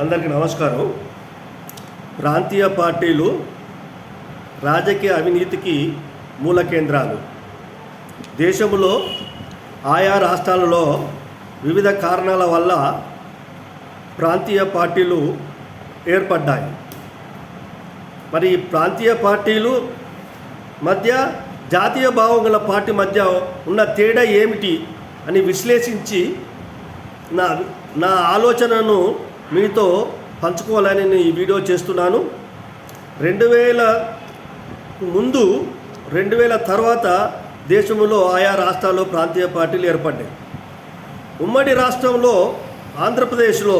అందరికీ నమస్కారం. ప్రాంతీయ పార్టీలు రాజకీయ అవినీతికి మూల కేంద్రాలు. దేశంలో ఆయా రాష్ట్రాలలో వివిధ కారణాల వల్ల ప్రాంతీయ పార్టీలు ఏర్పడ్డాయి. మరి ప్రాంతీయ పార్టీలు మధ్య జాతీయ భావం గల పార్టీ మధ్య ఉన్న తేడా ఏమిటి అని విశ్లేషించి నా నా ఆలోచనను మీతో పంచుకోవాలని నేను ఈ వీడియో చేస్తున్నాను. రెండు వేల ముందు రెండు వేల తర్వాత దేశంలో ఆయా రాష్ట్రాల్లో ప్రాంతీయ పార్టీలు ఏర్పడ్డాయి. ఉమ్మడి రాష్ట్రంలో ఆంధ్రప్రదేశ్లో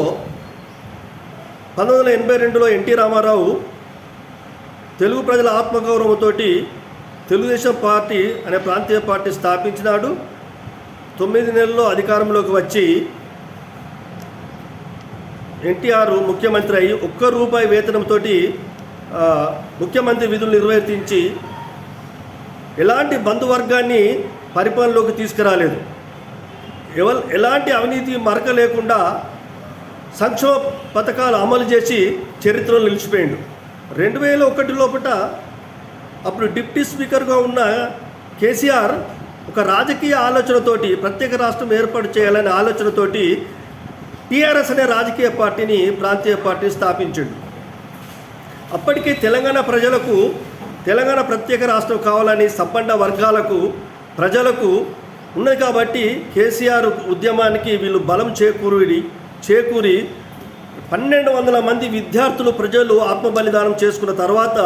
పంతొమ్మిది వందల ఎనభై రెండులో ఎన్టీ రామారావు తెలుగు ప్రజల ఆత్మగౌరవంతో తెలుగుదేశం పార్టీ అనే ప్రాంతీయ పార్టీ స్థాపించినాడు. తొమ్మిది నెలల్లో అధికారంలోకి వచ్చి ఎన్టీఆర్ ముఖ్యమంత్రి అయ్యి ఒక్క రూపాయి వేతనంతో ముఖ్యమంత్రి విధులు నిర్వర్తించి ఎలాంటి బంధువర్గాన్ని పరిపాలనలోకి తీసుకురాలేదు. ఎవ ఎలాంటి అవినీతి మరక లేకుండా సంక్షేమ పథకాలు అమలు చేసి చరిత్రలో నిలిచిపోయిండు. రెండు వేల ఒకటి లోపల అప్పుడు డిప్యూటీ స్పీకర్గా ఉన్న కేసీఆర్ ఒక రాజకీయ ఆలోచనతోటి ప్రత్యేక రాష్ట్రం ఏర్పాటు చేయాలనే ఆలోచనతోటి టీఆర్ఎస్ అనే రాజకీయ పార్టీని ప్రాంతీయ పార్టీ స్థాపించిండు అప్పటికే తెలంగాణ ప్రజలకు తెలంగాణ ప్రత్యేక రాష్ట్రం కావాలని సంపన్న వర్గాలకు ప్రజలకు ఉన్నది కాబట్టి కేసీఆర్ ఉద్యమానికి వీళ్ళు బలం చేకూరి చేకూరి పన్నెండు వందల మంది విద్యార్థులు ప్రజలు ఆత్మ బలిదానం చేసుకున్న తర్వాత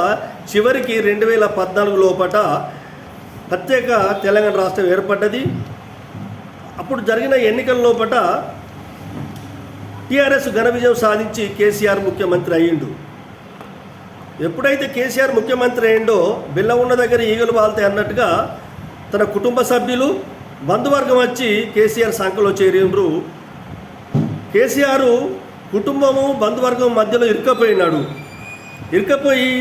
చివరికి రెండు వేల పద్నాలుగు లోపట ప్రత్యేక తెలంగాణ రాష్ట్రం ఏర్పడ్డది. అప్పుడు జరిగిన ఎన్నికల లోపట టీఆర్ఎస్ ఘన విజయం సాధించి కేసీఆర్ ముఖ్యమంత్రి అయ్యిండు. ఎప్పుడైతే కేసీఆర్ ముఖ్యమంత్రి అయ్యిండో బిల్ల ఉన్న దగ్గర ఈగలు వాళ్తాయి అన్నట్టుగా తన కుటుంబ సభ్యులు బంధువర్గం వచ్చి కేసీఆర్ సంఖలో చేరిండ్రు. కేసీఆర్ కుటుంబము బంధువర్గం మధ్యలో ఇరుకపోయినాడు ఇరుకపోయి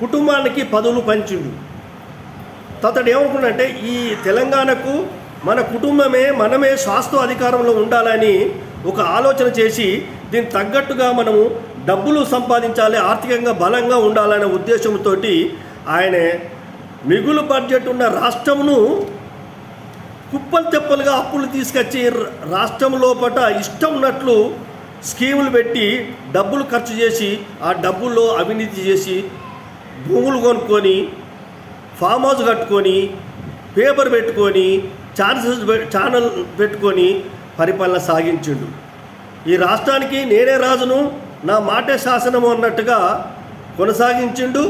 కుటుంబానికి పదవులు పంచిండు. తతడు ఏమనుకున్నంటే ఈ తెలంగాణకు మన కుటుంబమే మనమే శాస్త్ర అధికారంలో ఉండాలని ఒక ఆలోచన చేసి దీనికి తగ్గట్టుగా మనము డబ్బులు సంపాదించాలి ఆర్థికంగా బలంగా ఉండాలనే ఉద్దేశంతో ఆయన మిగులు బడ్జెట్ ఉన్న రాష్ట్రమును కుప్పలు తెప్పలుగా అప్పులు తీసుకొచ్చి రాష్ట్రం లోపల ఇష్టం ఉన్నట్లు స్కీములు పెట్టి డబ్బులు ఖర్చు చేసి ఆ డబ్బుల్లో అవినీతి చేసి భూములు కొనుక్కొని ఫామ్ హౌస్ కట్టుకొని పేపర్ పెట్టుకొని ఛాన్సెస్ ఛానల్ పెట్టుకొని పరిపాలన సాగించిండు. ఈ రాష్ట్రానికి నేనే రాజును నా మాటే శాసనము అన్నట్టుగా కొనసాగించిండు.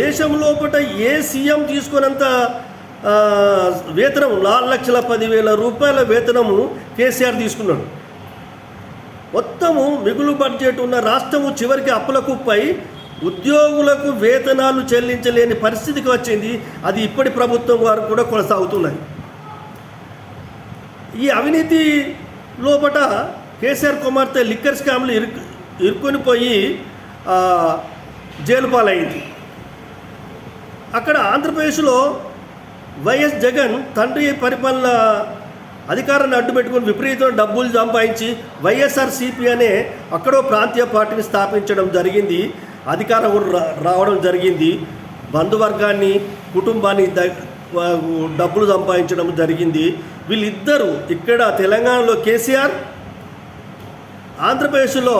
దేశం లోపల ఏ సీఎం తీసుకున్నంత వేతనం నాలుగు లక్షల పదివేల రూపాయల వేతనము కేసీఆర్ తీసుకున్నాడు. మొత్తము మిగులు బడ్జెట్ ఉన్న రాష్ట్రము చివరికి అప్పుల కుప్పై ఉద్యోగులకు వేతనాలు చెల్లించలేని పరిస్థితికి వచ్చింది. అది ఇప్పటి ప్రభుత్వం వారు కూడా కొనసాగుతున్నాయి ఈ అవినీతి లోపట కేసీఆర్ కుమార్తె లిక్కర్ స్కామ్లు ఇరుకు ఇరుక్కొని పోయి జైలు పాలైంది. అక్కడ ఆంధ్రప్రదేశ్లో వైఎస్ జగన్ తండ్రి పరిపాలన అధికారాన్ని అడ్డు పెట్టుకుని విపరీతమైన డబ్బులు సంపాదించి వైఎస్ఆర్సిపి అనే అక్కడో ప్రాంతీయ పార్టీని స్థాపించడం జరిగింది. అధికారం రా- రావడం జరిగింది. బంధువర్గాన్ని కుటుంబాన్ని డబ్బులు సంపాదించడం జరిగింది. వీళ్ళిద్దరూ ఇక్కడ తెలంగాణలో కేసీఆర్ ఆంధ్రప్రదేశ్లో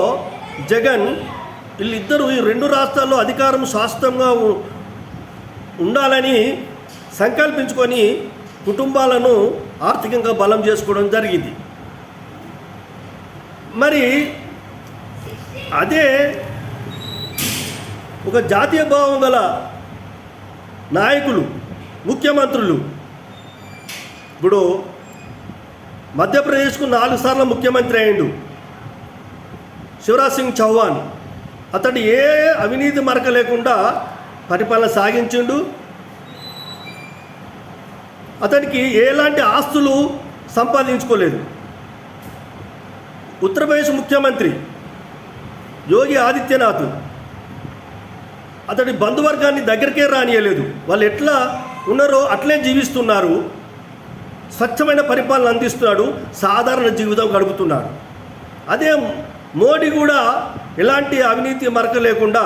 జగన్ వీళ్ళిద్దరూ ఈ రెండు రాష్ట్రాల్లో అధికారం శాశ్వతంగా ఉండాలని సంకల్పించుకొని కుటుంబాలను ఆర్థికంగా బలం చేసుకోవడం జరిగింది. మరి అదే ఒక జాతీయ భావం గల నాయకులు ముఖ్యమంత్రులు. ఇప్పుడు మధ్యప్రదేశ్కు నాలుగు సార్లు ముఖ్యమంత్రి అయిండు శివరాజ్ సింగ్ చౌహాన్. అతడు ఏ అవినీతి మరక లేకుండా పరిపాలన సాగించిండు. అతనికి ఎలాంటి ఆస్తులు సంపాదించుకోలేదు. ఉత్తరప్రదేశ్ ముఖ్యమంత్రి యోగి ఆదిత్యనాథ్. అతడి బంధువర్గాన్ని దగ్గరికే రానియలేదు. వాళ్ళు ఎట్లా ఉన్నారో అట్లే జీవిస్తున్నారు. స్వచ్ఛమైన పరిపాలన అందిస్తున్నాడు సాధారణ జీవితం గడుపుతున్నాడు. అదే మోడీ కూడా ఎలాంటి అవినీతి మరక లేకుండా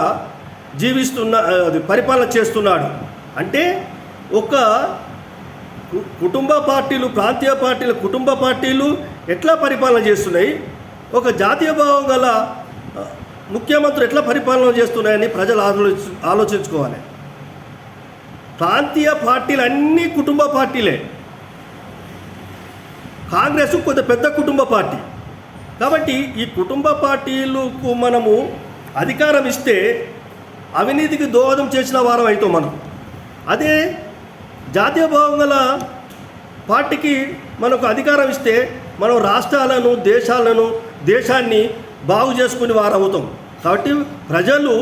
జీవిస్తున్న అది పరిపాలన చేస్తున్నాడు. అంటే ఒక కుటుంబ పార్టీలు ప్రాంతీయ పార్టీలు కుటుంబ పార్టీలు ఎట్లా పరిపాలన చేస్తున్నాయి? ఒక జాతీయ భావం గల ముఖ్యమంత్రులు ఎట్లా పరిపాలన చేస్తున్నాయని ప్రజలు ఆలోచి ఆలోచించుకోవాలి. ప్రాంతీయ పార్టీలు అన్నీ కుటుంబ పార్టీలే. కాంగ్రెస్ కొంత పెద్ద కుటుంబ పార్టీ. కాబట్టి ఈ కుటుంబ పార్టీలకు మనము అధికారం ఇస్తే అవినీతికి దోహదం చేసిన వారం అవుతాం మనం. అదే జాతీయ భావం గల పార్టీకి మనకు అధికారం ఇస్తే మనం రాష్ట్రాలను దేశాలను దేశాన్ని బాగు చేసుకునే వారు అవుతాం. కాబట్టి ప్రజలు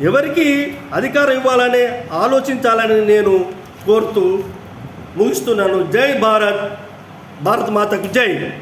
ఎవరికి అధికారం ఇవ్వాలని ఆలోచించాలని నేను కోరుతూ ముగిస్తున్నాను. జై భారత్. భారత్ మాతకు జై.